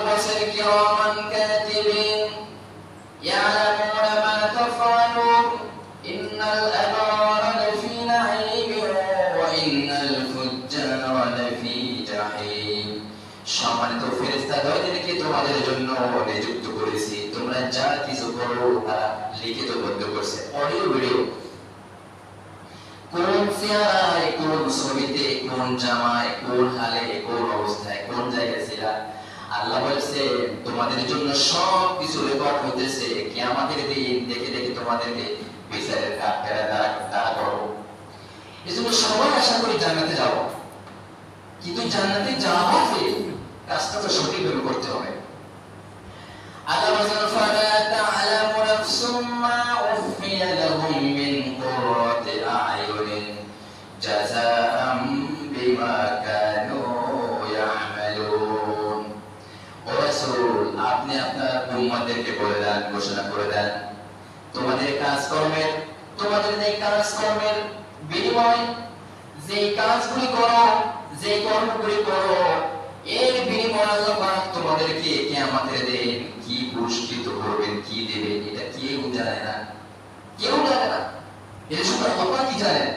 কিরামান কাতিবিন ইয়ালামুনা মা তাফআলুন ইন্নাল আবরারা লাফি নাঈমিন ওয়া ইন্নাল ফুজ্জারা লাফি জাহিম সম্মানিত ফেরেশতা দয়দেরকে তোমাদের জন্য নিযুক্ত করেছি। তোমরা যা কিছু করো তারা লিখিতবদ্ধ করছে। অডিও ভিডিও কোন কোন ছবিতে, কোন জামায়, কোন হালে, কোন অবস্থায়, কোন আল্লাহ বলেছে, তোমাদের জন্য সব কিছু রেকর্ড হইতেছে। কিয়ামতের দিন দেখে দেখে তোমাদেরকে বিচারের সবাই আশা করি জান্নাতে যাব। কিন্তু জান্নাতে যাওয়া যে কাজটা তো সঠিকভাবে করতে হবে। আল্লাহ বলেন ফালা উখফিয়া লাহুম মিন আ'য়ুনিন জাযাআম আপনি আপনার উম্মতদেরকে বলে দেন, ঘোষণা করে দেন। তোমাদের কাজকর্মের, তোমাদের এই কাজকর্মের বিনিময় যে কাজগুলি করো যে কর্মগুলি করো, এর বিনিময় আল্লাহ তোমাদেরকে কিয়ামতের দিন কি পুরস্কৃত করবেন, কি দেবেন, এটা কেউ জানে না। কেউ জানে না। এটা শুধু আল্লাহ পাকই জানেন